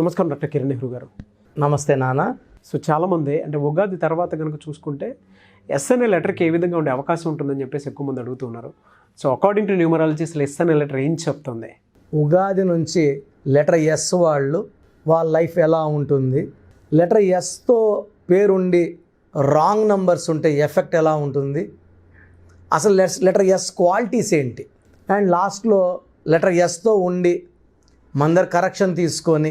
నమస్కారం డాక్టర్ కిరణ్ నెహ్రూ గారు. నమస్తే నాన్న సో చాలామంది అంటే ఉగాది తర్వాత కనుక చూసుకుంటే ఎస్ఎన్ఏ లెటర్కి ఏ విధంగా ఉండే అవకాశం ఉంటుందని చెప్పేసి ఎక్కువ మంది అడుగుతున్నారు సో అకార్డింగ్ టు న్యూమరాలజీ అసలు ఎస్ఎన్ఏ లెటర్ ఏం చెప్తుంది? ఉగాది నుంచి లెటర్ ఎస్ వాళ్ళు వాళ్ళ లైఫ్ ఎలా ఉంటుంది? లెటర్ ఎస్తో పేరుండి రాంగ్ నంబర్స్ ఉంటే ఎఫెక్ట్ ఎలా ఉంటుంది? అసలు లెటర్ ఎస్ క్వాలిటీస్ ఏంటి? అండ్ లాస్ట్లో లెటర్ ఎస్తో ఉండి మందరు కరెక్షన్ తీసుకొని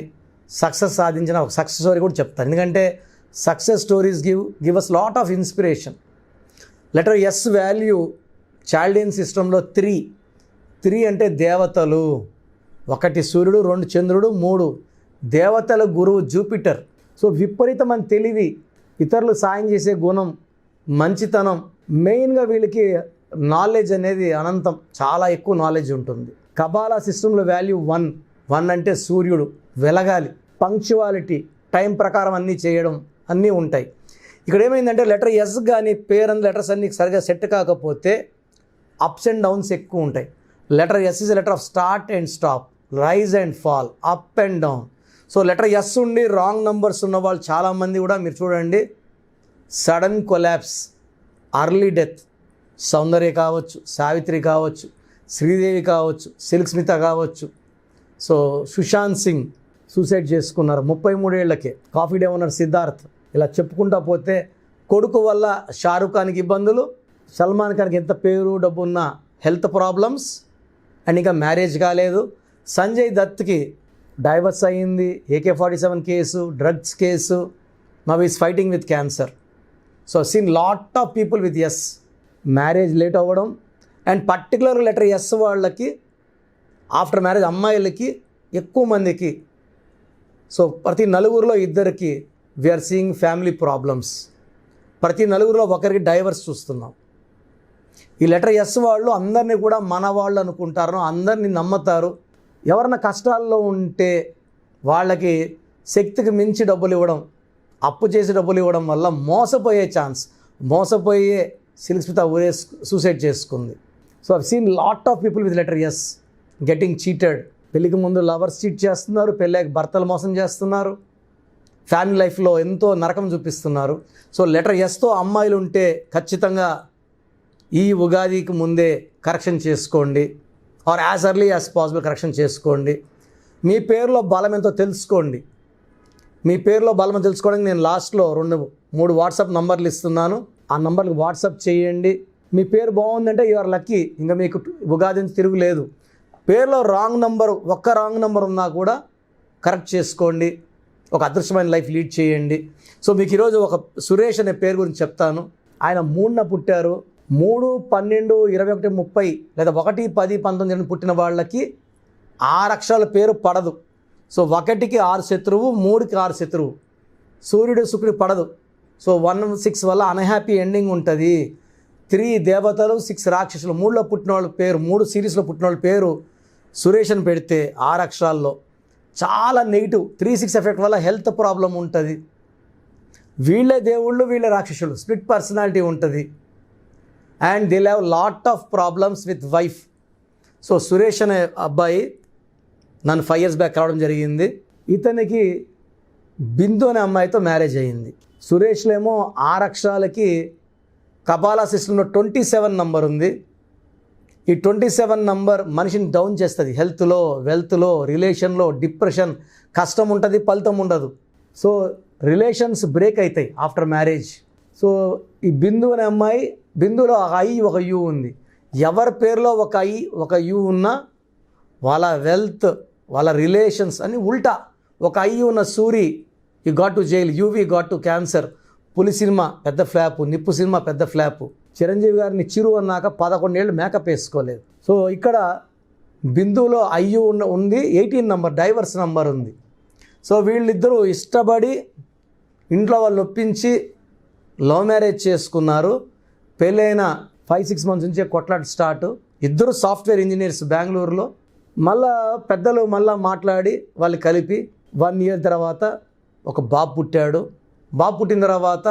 సక్సెస్ సాధించిన ఒక సక్సెస్ స్టోరీ కూడా చెప్తాను. ఎందుకంటే success stories give give us lot of inspiration letter S value Chaldean సిస్టంలో త్రీ త్రీ అంటే దేవతలు. ఒకటి సూర్యుడు రెండు చంద్రుడు మూడు. దేవతల గురువు జూపిటర్. సో విపరీతమైన తెలివి. ఇతరులు సాయం చేసే గుణం మంచితనం. మెయిన్గా వీళ్ళకి నాలెడ్జ్ అనేది అనంతం. చాలా ఎక్కువ నాలెడ్జ్ ఉంటుంది. కబాలా సిస్టంలో వాల్యూ వన్ వన్ అంటే సూర్యుడు. వెలగాలి. పంక్చువాలిటీ టైం ప్రకారం అన్నీ చేయడం అన్నీ ఉంటాయి. ఇక్కడ ఏమైందంటే లెటర్ ఎస్ కానీ పేర్ అండ్ లెటర్స్ అన్నీ సరిగా సెట్ కాకపోతే అప్స్ అండ్ డౌన్స్ ఎక్కువ ఉంటాయి. Letter S is letter of start and stop rise and fall up and down so letter S ఉండి రాంగ్ నంబర్స్ ఉన్న వాళ్ళు చాలామంది కూడా మీరు చూడండి sudden collapse early death Soundarya కావచ్చు సావిత్రి కావచ్చు శ్రీదేవి కావచ్చు సిల్క్ స్మిత కావచ్చు. సో సుశాంత్ సింగ్ సూసైడ్ చేసుకున్నారు. ముప్పై మూడేళ్ళకే. కాఫీ డే ఓనర్ సిద్ధార్థ్ ఇలా చెప్పుకుంటా పోతే కొడుకు వల్ల షారుఖ్ ఖాన్కి ఇబ్బందులు సల్మాన్ ఖాన్కి ఎంత పేరు డబ్బు ఉన్న హెల్త్ ప్రాబ్లమ్స్ అండ్ ఇంకా మ్యారేజ్ కాలేదు. సంజయ్ దత్కి డైవర్స్ అయ్యింది. AK forty seven case drugs case. Now is fighting with cancer so seen lot of people with S marriage late అవ్వడం. అండ్ పర్టికులర్ లెటర్ ఎస్ వాళ్ళకి ఆఫ్టర్ మ్యారేజ్ అమ్మాయిలకి ఎక్కువ మందికి so ప్రతి నలుగురిలో ఇద్దరికి వీఆర్ సీయింగ్ ఫ్యామిలీ ప్రాబ్లమ్స్ ప్రతి నలుగురిలో ఒకరికి డైవర్స్ చూస్తున్నాం. ఈ లెటర్ ఎస్ వాళ్ళు అందరినీ కూడా మన వాళ్ళు అనుకుంటారు అందరినీ నమ్ముతారు. ఎవరన్నా కష్టాల్లో ఉంటే వాళ్ళకి శక్తికి మించి డబ్బులు ఇవ్వడం అప్పు చేసి డబ్బులు ఇవ్వడం వల్ల మోసపోయే ఛాన్స్ మోసపోయే సిల్క్స్మిత ఊరే సూసైడ్ చేసుకుంది. So I've seen lot of people with letter S getting cheated పెళ్ళికి ముందు లవర్స్ చీట్ చేస్తున్నారు పెళ్ళాక భర్తలు మోసం చేస్తున్నారు ఫ్యామిలీ లైఫ్లో ఎంతో నరకం చూపిస్తున్నారు. సో లెటర్ ఎస్తో అమ్మాయిలు ఉంటే ఖచ్చితంగా ఈ ఉగాదికి ముందే కరెక్షన్ చేసుకోండి or as early as possible correction చేసుకోండి. మీ పేరులో బలం ఎంతో తెలుసుకోండి. మీ పేరులో బలం తెలుసుకోవడానికి నేను లాస్ట్లో రెండు మూడు వాట్సాప్ నంబర్లు ఇస్తున్నాను. ఆ నంబర్కి వాట్సాప్ చేయండి. మీ పేరు బాగుందంటే యు ఆర్ లక్కీ ఇంకా మీకు ఉగాది తిరుగులేదు పేరులో రాంగ్ నంబర్ ఒక్క రాంగ్ నంబర్ ఉన్నా కూడా కరెక్ట్ చేసుకోండి. ఒక అదృష్టమైన లైఫ్ లీడ్ చేయండి. సో మీకు ఈరోజు ఒక సురేష్ అనే పేరు గురించి చెప్తాను. ఆయన మూడున పుట్టారు. మూడు పన్నెండు ఇరవై ఒకటి ముప్పై లేదా ఒకటి పది పంతొమ్మిది పుట్టిన వాళ్ళకి ఆరు అక్షరాల పేరు పడదు. సో ఒకటికి ఆరు శత్రువు మూడుకి ఆరు శత్రువు. సూర్యుడు శుక్రుడు పడదు. సో వన్ సిక్స్ వల్ల అన్హ్యాపీ ఎండింగ్ ఉంటుంది. త్రీ దేవతలు సిక్స్ రాక్షసులు మూడులో పుట్టిన వాళ్ళ పేరు మూడు సిరీస్లో పుట్టిన వాళ్ళ పేరు సురేష్ అని పెడితే ఆరు అక్షరాల్లో చాలా నెగిటివ్ త్రీ సిక్స్ ఎఫెక్ట్ వల్ల హెల్త్ ప్రాబ్లం ఉంటుంది. వీళ్ళే దేవుళ్ళు వీళ్ళే రాక్షసులు. స్ప్లిట్ పర్సనాలిటీ ఉంటుంది. And they'll have lot of problems with wife. So Suresh అనే అబ్బాయి నన్ను ఫైవ్ ఇయర్స్ బ్యాక్ రావడం జరిగింది. ఇతనికి బిందు అనే అమ్మాయితో మ్యారేజ్ అయ్యింది సురేష్లో ఏమో ఆరు అక్షరాలకి కపాలా సిస్టంలో ట్వంటీ సెవెన్ నంబర్ ఉంది. ఈ ట్వంటీ సెవెన్ నంబర్ మనిషిని డౌన్ చేస్తుంది. హెల్త్లో వెల్త్లో రిలేషన్లో డిప్రెషన్ కష్టం ఉంటుంది ఫలితం ఉండదు. సో రిలేషన్స్ బ్రేక్ అవుతాయి ఆఫ్టర్ మ్యారేజ్. సో ఈ బిందు అనే అమ్మాయి బిందులో ఒక ఐ ఒక యు ఉంది. ఎవరి పేరులో ఒక ఐ ఒక యు ఉన్నా వాళ్ళ వెల్త్ వాళ్ళ రిలేషన్స్ అని ఉల్టా ఒక ఐ ఉన్న Suri you got to jail Yuvi got to cancer Puli cinema పెద్ద ఫ్లాప్ నిప్పు సినిమా పెద్ద ఫ్లాపు. చిరంజీవి గారిని చిరు అన్నాక పదకొండేళ్ళు మేకప్ వేసుకోలేదు. సో ఇక్కడ బిందువులో అయ్యు ఉన్న ఉంది ఎయిటీన్ నంబర్ డైవర్స్ నంబర్ ఉంది. సో వీళ్ళిద్దరూ ఇష్టపడి ఇంట్లో వాళ్ళు ఒప్పించి లవ్ మ్యారేజ్ చేసుకున్నారు. పెళ్ళైన ఫైవ్ సిక్స్ మంత్స్ నుంచే కొట్లాట స్టార్ట్. ఇద్దరు సాఫ్ట్వేర్ ఇంజనీర్స్ బెంగళూరులో. మళ్ళా పెద్దలు మళ్ళా మాట్లాడి వాళ్ళు కలిపి వన్ ఇయర్ తర్వాత ఒక బాబు పుట్టాడు. బాబు పుట్టిన తర్వాత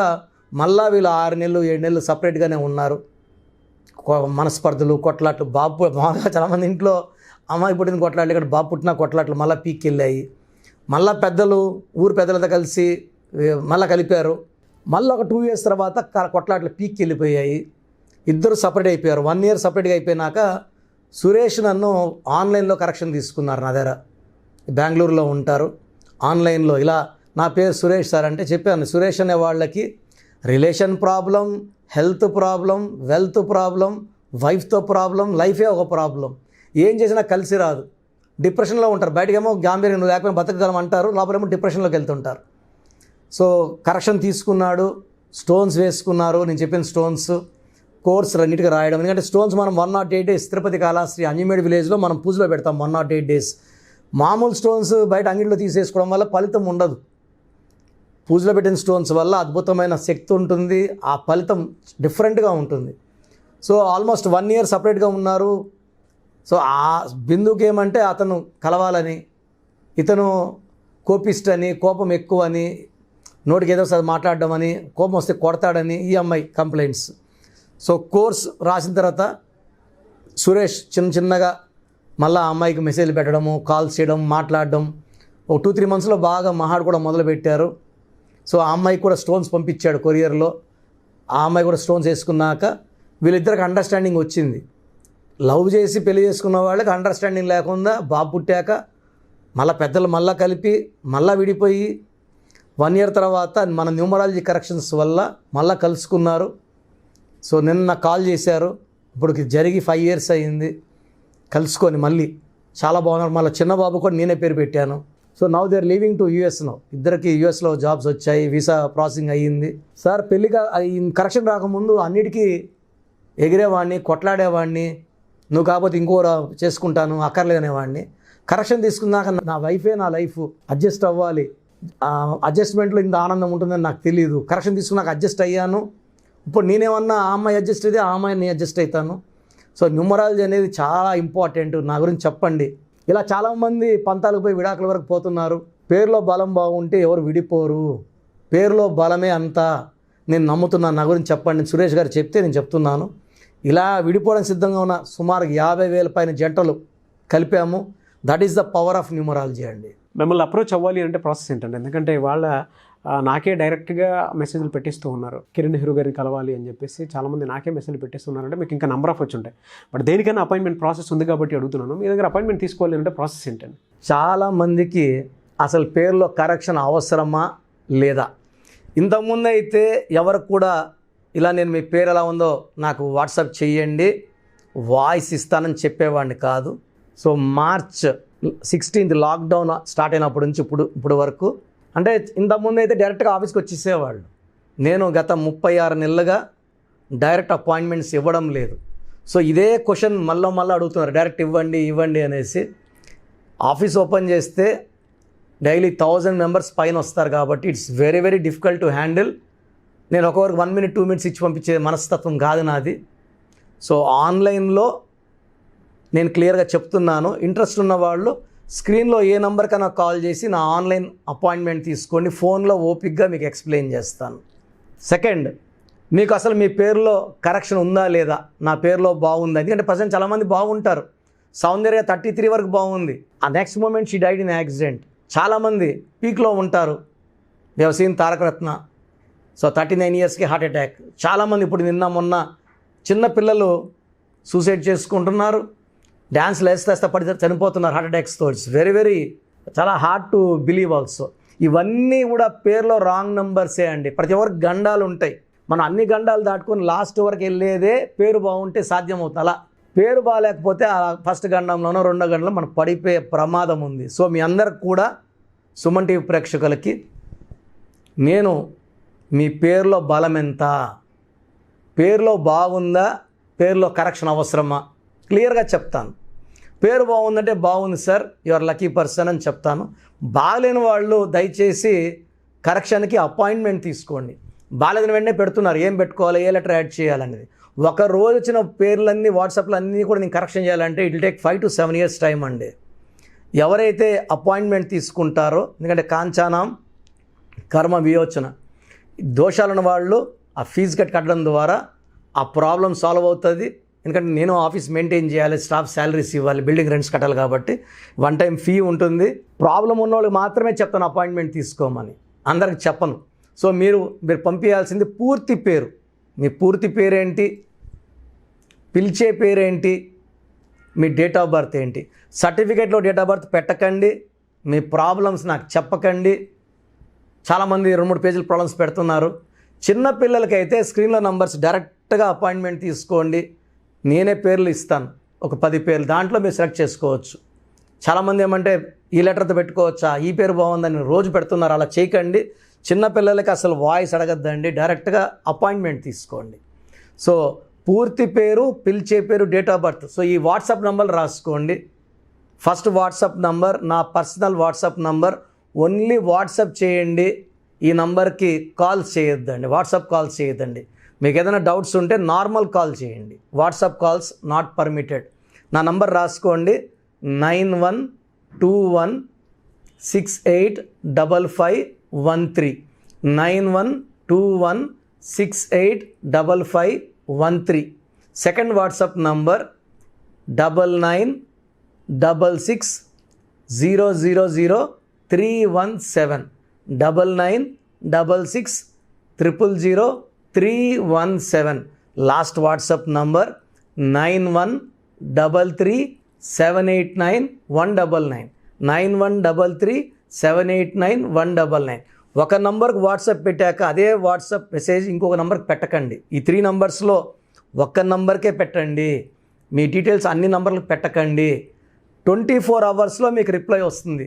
మళ్ళా వీళ్ళు ఆరు నెలలు ఏడు నెలలు సపరేట్గానే ఉన్నారు. కొ- మనస్పర్ధలు కొట్లాట్లు బాబు మామూలుగా చాలామంది ఇంట్లో అమ్మాయి పుట్టిన కొట్లాట్లు ఇక్కడ బాబు పుట్టిన కొట్లాట్లు మళ్ళీ పీక్కెళ్ళాయి. మళ్ళీ మళ్ళా పెద్దలు ఊరు పెద్దలతో కలిసి మళ్ళీ కలిపారు. మళ్ళీ ఒక టూ ఇయర్స్ తర్వాత కొట్లాట్లు పీక్కి వెళ్ళిపోయాయి ఇద్దరు సపరేట్ అయిపోయారు. వన్ ఇయర్ సపరేట్గా అయిపోయినాక సురేష్ నన్ను ఆన్లైన్లో కరెక్షన్ తీసుకున్నారు నా దగ్గర. బెంగళూరులో ఉంటారు. ఆన్లైన్లో ఇలా నా పేరు సురేష్ సార్ అంటే చెప్పాను. సురేష్ అనే వాళ్ళకి relation problem health problem wealth problem వైఫ్తో problem లైఫే ఒక ప్రాబ్లం. ఏం చేసినా కలిసి రాదు. డిప్రెషన్లో ఉంటారు. బయటకేమో గాంభీర్యం నువ్వు లేకపోయినా బతకగలం అంటారు. లోపలేమో డిప్రెషన్లోకి వెళ్తుంటారు. సో కరెక్షన్ తీసుకున్నాడు స్టోన్స్ వేసుకున్నారు. నేను చెప్పిన స్టోన్స్ కోర్స్ నీట్గా రాయడం. ఎందుకంటే స్టోన్స్ మనం one not eight days Tirupati Kalashri అంజమేడ్ విలేజ్లో మనం పూజలో పెడతాం వన్ నాట్ ఎయిట్ డేస్. మామూలు స్టోన్స్ బయట అంగిడిలో తీసేసుకోవడం వల్ల ఫలితం ఉండదు. పూజలో పెట్టిన స్టోన్స్ వల్ల అద్భుతమైన శక్తి ఉంటుంది ఆ ఫలితం డిఫరెంట్గా ఉంటుంది. సో ఆల్మోస్ట్ వన్ ఇయర్ సపరేట్గా ఉన్నారు. సో ఆ బిందుకి ఏమంటే అతను కలవాలని ఇతను కోపిస్ట్ అని కోపం ఎక్కువ అని నోటికి ఏదో ఒకసారి మాట్లాడడం అని కోపం వస్తే కొడతాడని ఈ అమ్మాయి కంప్లైంట్స్ సో కోర్స్ రాసిన తర్వాత సురేష్ చిన్న చిన్నగా మళ్ళీ ఆ అమ్మాయికి మెసేజ్ పెట్టడము కాల్స్ చేయడం మాట్లాడడం. ఒక టూ త్రీ మంత్స్లో బాగా మహాడు కూడా మొదలుపెట్టారు. సో ఆ అమ్మాయి కూడా స్టోన్స్ పంపించాడు కొరియర్లో. ఆ అమ్మాయి కూడా స్టోన్స్ వేసుకున్నాక వీళ్ళిద్దరికి అండర్స్టాండింగ్ వచ్చింది. లవ్ చేసి పెళ్ళి చేసుకున్న వాళ్ళకి అండర్స్టాండింగ్ లేకుండా బాబు పుట్టాక మళ్ళీ పెద్దలు మళ్ళీ కలిపి మళ్ళీ విడిపోయి వన్ ఇయర్ తర్వాత మన న్యూమరాలజీ కరెక్షన్స్ వల్ల మళ్ళీ కలుసుకున్నారు. సో నిన్న కాల్ చేశారు. ఇప్పుడు జరిగి ఫైవ్ ఇయర్స్ అయ్యింది కలుసుకొని మళ్ళీ చాలా బాగున్నారు. మళ్ళీ చిన్న బాబు కూడా నేనే పేరు పెట్టాను. So now they are leaving to US no ఇద్దరికి యూఎస్లో జాబ్స్ వచ్చాయి వీసా ప్రాసెసింగ్ అయ్యింది. సార్ పెళ్ళిగా కరెక్షన్ రాకముందు అన్నిటికీ ఎగిరేవాడిని కొట్లాడేవాడిని. నువ్వు కాకపోతే ఇంకో చేసుకుంటాను అక్కర్లేదనేవాడిని. కరెక్షన్ తీసుకున్నాక నా వైఫే నా లైఫ్ అడ్జస్ట్ అవ్వాలి. అడ్జస్ట్మెంట్లో ఇంత ఆనందం ఉంటుందని నాకు తెలియదు కరెక్షన్ తీసుకున్నాక అడ్జస్ట్ అయ్యాను. ఇప్పుడు నేనేమన్నా ఆ అమ్మాయి అడ్జస్ట్ అయితే ఆ అమ్మాయి నేను అడ్జస్ట్ అవుతాను సో న్యూమరాలజీ అనేది చాలా ఇంపార్టెంట్ నా గురించి చెప్పండి. ఇలా చాలామంది పంతాలకు పోయి విడాకుల వరకు పోతున్నారు. పేరులో బలం బాగుంటే ఎవరు విడిపోరు. పేరులో బలమే అంతా. నేను నమ్ముతున్నాను నా గురించి చెప్పండి. సురేష్ గారు చెప్తే నేను చెప్తున్నాను. ఇలా విడిపోవడం సిద్ధంగా ఉన్న సుమారు యాభై వేల పైన జంటలు కలిపాము. That is the power of numerology అండి. మిమ్మల్ని అప్రోచ్ అవ్వాలి అంటే ప్రాసెస్ ఏంటండి? ఎందుకంటే వాళ్ళ నాకే డైరెక్ట్గా మెసేజ్లు పెట్టిస్తూ ఉన్నారు. కిరణ్ హీరో గారిని కలవాలి అని చెప్పేసి చాలామంది నాకే మెసేజ్లు పెట్టిస్తున్నారంటే మీకు ఇంకా నెంబర్ ఆఫ్ వచ్చి ఉంటాయి. బట్ దేనికైనా అపాయింట్మెంట్ ప్రాసెస్ ఉంది కాబట్టి అడుగుతున్నాను. మీ దగ్గర అపాయింట్మెంట్ తీసుకోవాలి అంటే ప్రాసెస్ ఏంటండి? చాలామందికి అసలు పేరులో కరెక్షన్ అవసరమా లేదా? ఇంతకుముందు అయితే ఎవరికి కూడా ఇలా నేను మీ పేరు ఎలా ఉందో నాకు వాట్సాప్ చేయండి వాయిస్ ఇస్తానని చెప్పేవాడిని కాదు. So March sixteenth lockdown start అయినప్పటి నుంచి ఇప్పుడు ఇప్పుడు వరకు అంటే ఇంతకుముందు అయితే డైరెక్ట్గా ఆఫీస్కి వచ్చేసేవాళ్ళు. నేను గత ముప్పై ఆరు నెలలుగా డైరెక్ట్ అపాయింట్మెంట్స్ ఇవ్వడం లేదు. సో ఇదే క్వశ్చన్ మళ్ళీ మళ్ళీ అడుగుతున్నారు. డైరెక్ట్ ఇవ్వండి ఇవ్వండి అనేసి. ఆఫీస్ ఓపెన్ చేస్తే డైలీ థౌజండ్ మెంబర్స్ పైన వస్తారు కాబట్టి it's very very difficult to handle. నేను ఒకవరకు వన్ మినిట్ టూ మినిట్స్ ఇచ్చి పంపించే మనస్తత్వం కాదు నాది. సో ఆన్లైన్లో నేను క్లియర్గా చెప్తున్నాను. ఇంట్రెస్ట్ ఉన్న వాళ్ళు స్క్రీన్లో ఏ నెంబర్కైనా కాల్ చేసి నా ఆన్లైన్ అపాయింట్మెంట్ తీసుకోండి. ఫోన్లో ఓపిక్గా మీకు ఎక్స్ప్లెయిన్ చేస్తాను. సెకండ్ మీకు అసలు మీ పేరులో కరెక్షన్ ఉందా లేదా? నా పేరులో బాగుంది? ఎందుకంటే ప్రజెంట్ చాలామంది బాగుంటారు. సౌందర్య థర్టీ త్రీ వరకు బాగుంది. ఆ next moment she died in accident చాలామంది పీక్లో ఉంటారు. వ్యవసాయం తారకరత్న సో థర్టీ నైన్ ఇయర్స్కి హార్ట్ అటాక్ చాలామంది ఇప్పుడు నిన్న మొన్న చిన్న పిల్లలు సూసైడ్ చేసుకుంటున్నారు. డ్యాన్స్ లేస్తేస్తే పడి చనిపోతున్నారు హార్ట్ అటాక్స్తో ఇట్స్ వెరీ వెరీ చాలా హార్డ్ టు బిలీవ్ ఆల్సో ఇవన్నీ కూడా పేర్లో రాంగ్ నెంబర్సే అండి. ప్రతి ఒక్కరికి గండాలు ఉంటాయి. మనం అన్ని గండాలు దాటుకొని లాస్ట్ వరకు వెళ్ళేదే పేరు బాగుంటే సాధ్యమవుతుంది. అలా పేరు బాగాలేకపోతే ఆ ఫస్ట్ గండంలోనో రెండో గండంలో మనం పడిపోయే ప్రమాదం ఉంది. సో మీ అందరికి కూడా సుమన్ టీవీ ప్రేక్షకులకి నేను మీ పేరులో బలం ఎంత? పేరులో బాగుందా? పేరులో కరెక్షన్ అవసరమా? క్లియర్గా చెప్తాను. పేరు బాగుందంటే బాగుంది సార్ యువర్ లక్కీ పర్సన్ అని చెప్తాను. బాగలేని వాళ్ళు దయచేసి కరెక్షన్కి అపాయింట్మెంట్ తీసుకోండి. బాగాలేదని వెంటనే పెడుతున్నారు ఏం పెట్టుకోవాలి ఏ లెటర్ యాడ్ చేయాలనేది. ఒక రోజు వచ్చిన పేర్లన్నీ వాట్సాప్లో అన్నీ కూడా నేను కరెక్షన్ చేయాలంటే it take five to seven years time అండి. ఎవరైతే అపాయింట్మెంట్ తీసుకుంటారో ఎందుకంటే కాంచానం కర్మ వియోచన దోషాలను వాళ్ళు ఆ ఫీజు కట్టి కట్టడం ద్వారా ఆ ప్రాబ్లం సాల్వ్ అవుతుంది. ఎందుకంటే నేను ఆఫీస్ మెయింటైన్ చేయాలి స్టాఫ్ శాలరీస్ ఇవ్వాలి బిల్డింగ్ రెంట్స్ కట్టాలి కాబట్టి వన్ టైం ఫీ ఉంటుంది. ప్రాబ్లం ఉన్న వాళ్ళకి మాత్రమే చెప్తాను అపాయింట్మెంట్ తీసుకోమని. అందరికి చెప్పను. సో మీరు మీరు పంపించాల్సింది పూర్తి పేరు. మీ పూర్తి పేరేంటి? పిలిచే పేరేంటి? మీ డేట్ ఆఫ్ బర్త్ ఏంటి? సర్టిఫికేట్లో డేట్ ఆఫ్ బర్త్ పెట్టకండి. మీ ప్రాబ్లమ్స్ నాకు చెప్పకండి. చాలామంది రెండు మూడు పేజీల ప్రాబ్లమ్స్ పెడుతున్నారు. చిన్న పిల్లలకైతే స్క్రీన్లో నంబర్స్ డైరెక్ట్గా అపాయింట్మెంట్ తీసుకోండి. నేనే పేర్లు ఇస్తాను. ఒక పది పేర్లు దాంట్లో మీరు సెలెక్ట్ చేసుకోవచ్చు. చాలామంది ఏమంటే ఈ లెటర్తో పెట్టుకోవచ్చా? ఈ పేరు బాగుందని రోజు పెడుతున్నారు. అలా చేయకండి. చిన్న పిల్లలకి అసలు వాయిస్ అడగద్దండి. డైరెక్ట్గా అపాయింట్మెంట్ తీసుకోండి. సో పూర్తి పేరు పిలిచే పేరు డేట్ ఆఫ్ బర్త్. సో ఈ వాట్సాప్ నంబర్ రాసుకోండి. ఫస్ట్ వాట్సాప్ నంబర్ నా personal WhatsApp number. Only WhatsApp చేయండి. ఈ నంబర్కి కాల్ చేయొద్దండి. వాట్సాప్ కాల్ చేయొద్దండి. మీకు ఏదైనా డౌట్స్ ఉంటే నార్మల్ కాల్ చేయండి. WhatsApp calls not permitted. నా నంబర్ రాసుకోండి. Nine one two one six eight double five one three. Nine one two one six eight double five one three. Second WhatsApp number double nine double six zero zero zero three one seven. Double nine double six triple zero three one seven last WhatsApp number nine one double three seven eight nine one double nine nine one double three seven eight nine one double nine ఒక నంబర్కి WhatsApp పెట్టాక అదే WhatsApp message ఇంకొక నంబర్కి పెట్టకండి. ఈ three నంబర్స్లో ఒక్క నంబర్కే పెట్టండి. మీ డీటెయిల్స్ అన్ని నంబర్లకు పెట్టకండి. ట్వంటీ ఫోర్ అవర్స్లో మీకు రిప్లై వస్తుంది.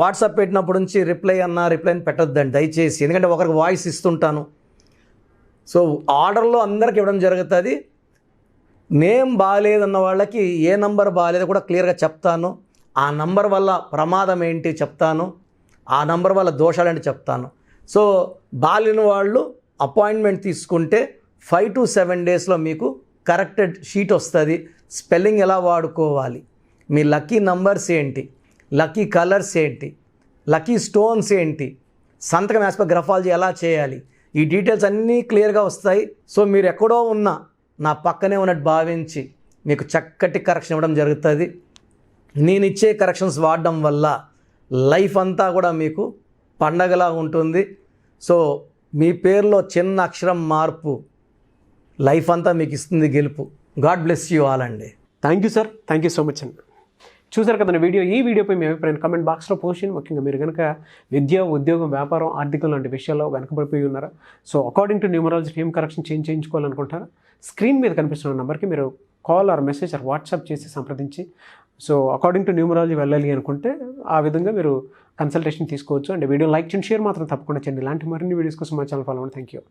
వాట్సాప్ పెట్టినప్పటి నుంచి రిప్లై అన్న రిప్లై అని పెట్టొద్దండి. దయచేసి. ఎందుకంటే ఒకరికి వాయిస్ ఇస్తుంటాను. సో ఆర్డర్లో అందరికి ఇవ్వడం జరుగుతుంది. నేమ్ బాగాలేదన్న వాళ్ళకి ఏ నంబర్ బాగాలేదో కూడా క్లియర్గా చెప్తాను. ఆ నంబర్ వల్ల ప్రమాదం ఏంటి చెప్తాను. ఆ నంబర్ వల్ల దోషాలేంటి చెప్తాను. సో బాలిన వాళ్ళు అపాయింట్మెంట్ తీసుకుంటే ఫైవ్ టు సెవెన్ డేస్లో మీకు కరెక్టెడ్ షీట్ వస్తుంది. స్పెల్లింగ్ ఎలా వాడుకోవాలి? మీ లక్కీ నంబర్స్ ఏంటి? లక్కీ కలర్స్ ఏంటి? లక్కీ స్టోన్స్ ఏంటి? సంతకం యాస్పర్ గ్రఫాలజీ ఎలా చేయాలి? ఈ డీటెయిల్స్ అన్నీ క్లియర్గా వస్తాయి. సో మీరు ఎక్కడో ఉన్న నా పక్కనే ఉన్నట్టు భావించి మీకు చక్కటి కరెక్షన్ ఇవ్వడం జరుగుతుంది. నేను ఇచ్చే కరెక్షన్స్ వాడడం వల్ల లైఫ్ అంతా కూడా మీకు పండగలా ఉంటుంది. సో మీ పేరులో చిన్న అక్షరం మార్పు లైఫ్ అంతా మీకు ఇస్తుంది గెలుపు. గాడ్ బ్లెస్ యూ ఆల్ అండి. Thank you sir. Thank you so much అండి. చూసారు కదా వీడియో? ఈ వీడియోపై మీ అభిప్రాయం కమెంట్ బాక్స్లో పోస్ట్ చేయండి. ముఖ్యంగా మీరు కనుక విద్య ఉద్యోగం వ్యాపారం ఆర్థికం లాంటి విషయాల్లో వెనకబడిపోయి ఉన్నారా? So according to numerology name correction change చేయించుకోవాలనుకుంటారా screen మీద కనిపిస్తున్న నెంబర్కి మీరు call or message or WhatsApp చేసి సంప్రదించి. సో అకార్డింగ్ టు న్యూమరాలజీ వెళ్ళాలి అనుకుంటే ఆ విధంగా మీరు కన్సల్టేషన్ తీసుకోవచ్చు. అండ్ వీడియో లైక్ చేయండి షేర్ మాత్రం తప్పకుండా చేయండి. ఇలాంటి మరిన్ని వీడియోస్ కోసం మా ఛానల్ ఫాలో అవ్వండి. Thank you